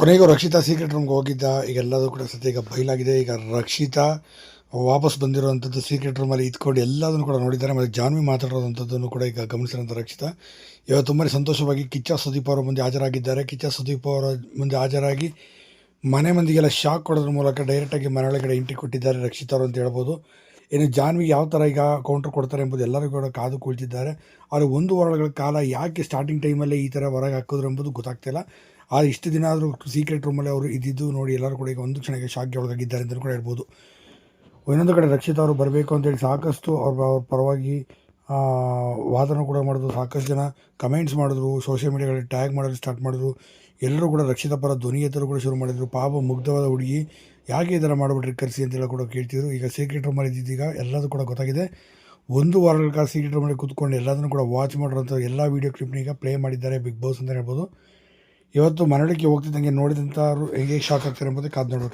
ಕೊನೆಗೂ ರಕ್ಷಿತಾ ಸೀಕ್ರೆಟ್ ರೂಮ್ಗೆ ಹೋಗಿದ್ದ. ಈಗ ಎಲ್ಲದೂ ಕೂಡ ಸತ್ಯ ಈಗ ಬಯಲಾಗಿದೆ ಈಗ ರಕ್ಷಿತಾ ವಾಪಸ್ ಬಂದಿರುವಂಥದ್ದು ಸೀಕ್ರೆಟ್ ರೂಮಲ್ಲಿ ಇದ್ಕೊಂಡು ಎಲ್ಲದನ್ನು ಕೂಡ ನೋಡಿದ್ದಾರೆ. ಮತ್ತು ಜಾನ್ವಿ ಮಾತಾಡೋದಂಥದ್ದನ್ನು ಕೂಡ ಈಗ ಗಮನಿಸಿರೋಂಥ ರಕ್ಷಿತಾ. ಇವಾಗ ತುಂಬ ಸಂತೋಷವಾಗಿ ಕಿಚ್ಚ ಸುದೀಪ್ ಅವರ ಮುಂದೆ ಹಾಜರಾಗಿದ್ದಾರೆ. ಕಿಚ್ಚ ಸುದೀಪ್ ಅವರ ಮುಂದೆ ಹಾಜರಾಗಿ ಮನೆ ಮಂದಿಗೆಲ್ಲ ಶಾಕ್ ಕೊಡೋದ್ರ ಮೂಲಕ ಡೈರೆಕ್ಟಾಗಿ ಮನೆ ಒಳಗಡೆ ಎಂಟ್ರಿ ಕೊಟ್ಟಿದ್ದಾರೆ ರಕ್ಷಿತಾ ಅವರು ಅಂತ ಹೇಳ್ಬೋದು. ಇನ್ನು ಜಾನ್ವಿಗೆ ಯಾವ ಥರ ಈಗ ಕೌಂಟ್ರ್ ಕೊಡ್ತಾರೆ ಎಂಬುದು ಎಲ್ಲರೂ ಕೂಡ ಕಾದು ಕುಳಿತಿದ್ದಾರೆ. ಆದರೆ ಒಂದು ವಾರಗಳ ಕಾಲ ಯಾಕೆ ಸ್ಟಾರ್ಟಿಂಗ್ ಟೈಮಲ್ಲೇ ಈ ಥರ ಹೊರಗೆ ಹಾಕಿದ್ರು ಎಂಬುದು ಗೊತ್ತಾಗ್ತಿಲ್ಲ. ಆದರೆ ಇಷ್ಟು ದಿನ ಆದರೂ ಸೀಕ್ರೆಟ್ ರೂಮಲ್ಲಿ ಅವರು ಇದ್ದಿದ್ದು ನೋಡಿ ಎಲ್ಲರೂ ಕೂಡ ಈಗ ಒಂದು ಕ್ಷಣಕ್ಕೆ ಶಾಕ್ಗೆ ಒಳಗಾಗಿದ್ದಾರೆ ಅಂತಲೂ ಕೂಡ ಹೇಳ್ಬೋದು. ಇನ್ನೊಂದು ಕಡೆ ರಕ್ಷಿತ್ ಅವರು ಬರಬೇಕು ಅಂತೇಳಿ ಸಾಕಷ್ಟು ಅವ್ರ ಅವ್ರ ಪರವಾಗಿ ಆ, ವಾದನ ಕೂಡ ಮಾಡಿದ್ರು. ಸಾಕಷ್ಟು ಜನ ಕಮೆಂಟ್ಸ್ ಮಾಡಿದ್ರು ಸೋಷಿಯಲ್ ಮೀಡಿಯಾಗಳಲ್ಲಿ ಟ್ಯಾಗ್ ಮಾಡೋದು ಸ್ಟಾರ್ಟ್ ಮಾಡಿದ್ರು. ಎಲ್ಲರೂ ಕೂಡ ರಕ್ಷಿತ ಪರ ಧ್ವನಿ ಎತ್ತರು ಕೂಡ ಶುರು ಮಾಡಿದರು. ಪಾಪ ಮುಗ್ಧವಾದ ಹುಡುಗಿ. ಯಾಕೆ ಈ ಥರ ಮಾಡಿಬಿಟ್ರಿ ಕರೆಸಿ ಅಂತೆಲ್ಲ ಕೂಡ ಕೇಳ್ತಿದ್ರು. ಈಗ ಸೀಕ್ರೆಟ್ ರೂಮಲ್ಲಿ ಇದ್ದಿದ್ದೀಗ ಎಲ್ಲದೂ ಕೂಡ ಗೊತ್ತಾಗಿದೆ. ಒಂದು ವಾರಗಳ ಕಾಲ ಸೀಕ್ರೆಟ್ ರೂಮಲ್ಲಿ ಕೂತ್ಕೊಂಡು ಎಲ್ಲದನ್ನು ಕೂಡ ವಾಚ್ ಮಾಡಿರೋಂಥ ಎಲ್ಲ ವೀಡಿಯೋ ಕ್ಲಿಪ್ನ ಈಗ ಪ್ಲೇ ಮಾಡಿದ್ದಾರೆ ಬಿಗ್ ಬಾಸ್ ಅಂತ ಹೇಳ್ಬೋದು. ಇವತ್ತು ಮರಳಿಕೆ ಹೋಗ್ತಿದ್ದಂಗೆ ನೋಡಿದಂಥ ಹೆಂಗೆ ಶಾಕ್ ಆಗ್ತಾರೆ ಎಂಬುದಕ್ಕೆ ಕಾದು ನೋಡಬೇಕು.